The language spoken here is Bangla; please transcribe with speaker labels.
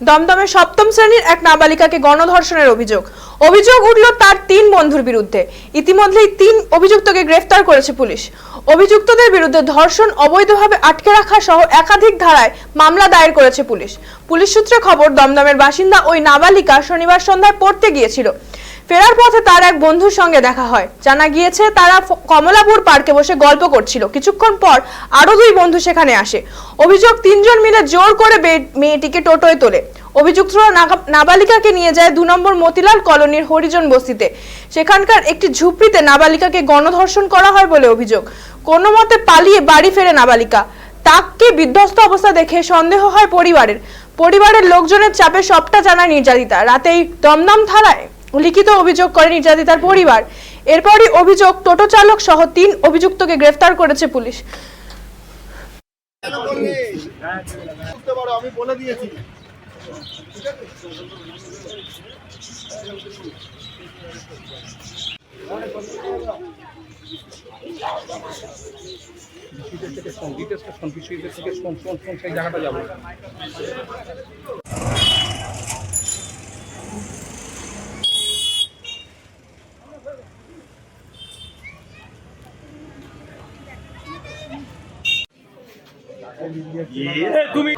Speaker 1: দমদমে সপ্তম শ্রেণির এক নাবালিকাকে গণধর্ষণের অভিযোগ। অভিযোগ উঠল তার তিন বন্ধুর বিরুদ্ধে। ইতিমধ্যেই তিন অভিযুক্তকে গ্রেফতার করেছে পুলিশ। অভিযুক্তদের বিরুদ্ধে ধর্ষণ অবৈধভাবে আটকে রাখা সহ একাধিক ধারায় মামলা দায়ের করেছে পুলিশ। পুলিশ সূত্রে খবর, দমদমের বাসিন্দা ওই নাবালিকা শনিবার সন্ধ্যায় পড়তে গিয়েছিল। ফেরার পথে তার এক বন্ধুর সঙ্গে দেখা হয়। জানা গিয়েছে, তারা কমলাপুর পার্কে বসে গল্প করছিল। কিছুক্ষণ পর আরও দুই বন্ধু সেখানে আসে। অভিযোগ, তিনজন মিলে জোর করে মেয়েটিকে টোটোয় তোলে। অভিযুক্তরা নাবালিকাকে নিয়ে যায় দু নম্বর মতিলাল কলোনির হরিজন বস্তিতে। সেখানকার একটি ঝুপড়িতে নাবালিকাকে গণধর্ষণ করা হয় বলে অভিযোগ। কোনো মতে পালিয়ে বাড়ি ফেরে নাবালিকা। তাকে বিধ্বস্ত অবস্থা দেখে সন্দেহ হয় পরিবারের। পরিবারের লোকজনের চাপে সবটা জানায় নির্যাতিতা। রাতেই দমদম থানায় লিখিত অভিযোগ করে নির্যাতিতার পরিবার। এরপরই অভিযোগ টোটো চালক সহ তিন অভিযুক্তকে গ্রেফতার করেছে পুলিশ।
Speaker 2: আমি বলে
Speaker 3: সেই জায়গাটা যাব। তুমি